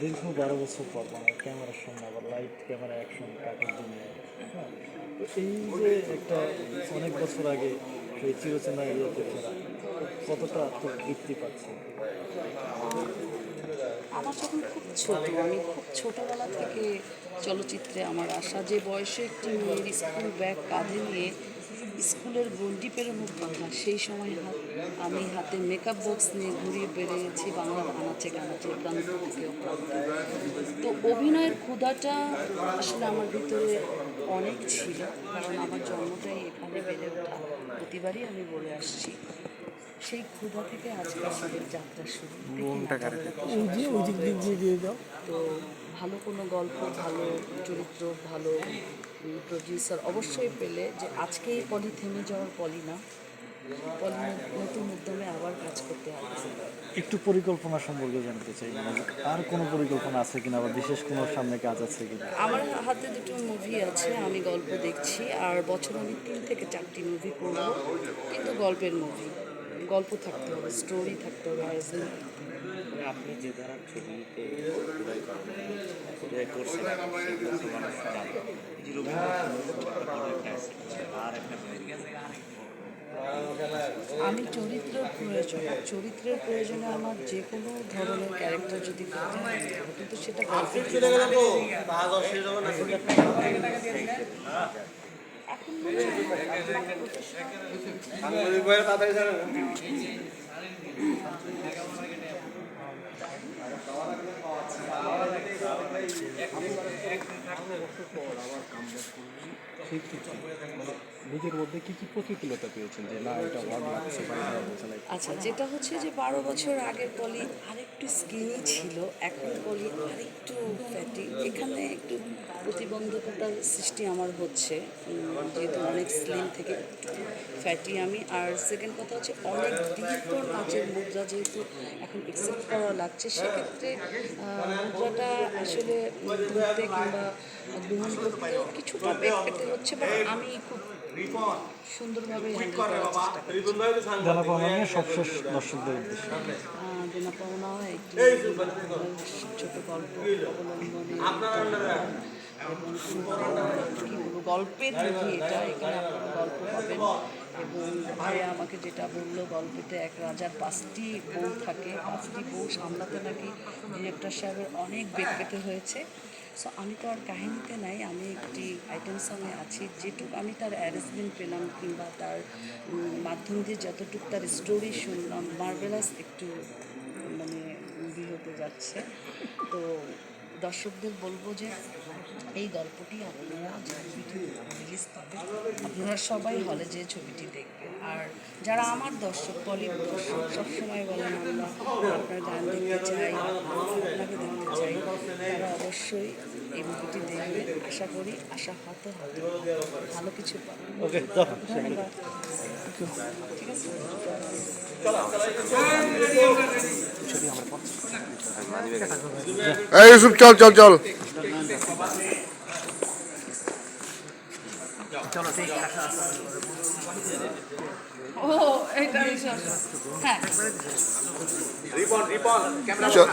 দীর্ঘ বারো বছর পর মানে ক্যামেরার সামনে আবার লাইট ক্যামেরা অ্যাকশন কাঠের জন্য হ্যাঁ তো এই যে একটা অনেক বছর আগে এই চিরচেনা ইয়েতে ফেরা কতটা আত্মতৃপ্তি পাচ্ছে? আমার যখন খুব ছোট, আমি খুব ছোটবেলা থেকে চলচ্চিত্রে আমার আসা। যে বয়সে একটি মেয়ের স্কুল ব্যাগ কাঁধে নিয়ে স্কুলের গন্ডি পেরোনোর কথা, সেই সময় হাত, আমি হাতে মেকআপ বক্স নিয়ে ঘুরিয়ে বেরিয়েছি বাংলার আনাচে কানাচে প্রান্ত থেকে তো অভিনয়ের ক্ষুধাটা আসলে আমার ভিতরে অনেক ছিল, কারণ আমার জন্মটাই এখানে বেড়ে ওঠা। প্রতিবারই আমি বলে আসছি সেই ক্ষুধা থেকে আজকে আমাদের যাত্রা শুরু। ওই যে ওই দিক দিক দিয়ে দিয়ে দাও। তো ভালো কোনো গল্প ভালো চরিত্র ভালো প্রডিউসার অবশ্যই পেলে যে আজকে এই পলি থেমে যাওয়ার পলি না। পলি নতুন উদ্যমে আবার কাজ করতে হবে একটু পরিকল্পনা সম্পর্কে জানতে চাই মানে আর কোনো পরিকল্পনা আছে কিনা বা বিশেষ কোনো সামনে কাজ আছে কিনা? আমার হাতে দুটো মুভি আছে আমি গল্প দেখছি আর বছর আমি তিন থেকে চারটি মুভি করব কিন্তু গল্পের মুভি গল্প থাকতে হবে স্টোরি থাকতে হবে আর আপনি যে ধারার ছবিতে অভিনয় করেন অভিনয় করছেন আমি চরিত্রের প্রয়োজন চরিত্রের প্রয়োজনে আমার যে কোনো ধরনের ক্যারেক্টার যদি কিন্তু সেটা এখন মনে হয় নিজের মধ্যে কি কি প্রতিকূলতা পেয়েছেন যে না, এটা আচ্ছা যেটা হচ্ছে যে বারো বছর আগের পলি আরেকটু স্কিনি ছিল, এখন পলি আরেকটু ফ্যাটি এখানে একটু প্রতিবন্ধকতার সৃষ্টি আমার হচ্ছে যেহেতু অনেক স্লিম থেকে ফ্যাটি আমি। আর সেকেন্ড কথা হচ্ছে অনেক দীর্ঘ নাচের মুদ্রা যেহেতু এখন একসেপ্ট করা লাগছে, সেক্ষেত্রে মুদ্রাটা আসলে ধরতে কিংবা গ্রহণ করতেও কিছুটা বেগ পেতে হচ্ছে বাট আমি খুব সুন্দরভাবে সবশেষ দর্শকদের দেনা পাওনা একটি ছোট গল্প। অবলম্বনে এবং কি বলব গল্পের এটা এখানে আপনারা গল্প পাবেন এবং ভাইয়া আমাকে যেটা বলল, গল্পেতে এক রাজার পাঁচটি বউ থাকে, পাঁচটি বউ সামলাতে নাকি ডিরেক্টর সাহেবের অনেক বেগ পেতে হয়েছে। সো আমি তো আর কাহিনীতে নাই, আমি একটি আইটেম সঙ্গে আছি, যেটুকু আমি তার অ্যারেঞ্জমেন্ট পেলাম কিংবা তার মাধ্যম দিয়ে যতটুকু তার স্টোরি শুনলাম মার্বেলাস একটু মানে হতে যাচ্ছে। তো দর্শকদের বলব যে এই গল্পটি আপনারা আপনারা সবাই হলে যে ছবিটি দেখবেন। আর যারা আমার দর্শক বলিউড দর্শক সবসময় বলেন আমরা আপনার গান দেখতে চাই আপনাকে দেখতে চাই তারা অবশ্যই এই মুভিটি দেখবেন। আশা করি আশা হতে হবে ভালো কিছু পাবেন। ঠিক আছে? এই ইউসুফ চল চল। চল ও এটা হ্যাঁ। চল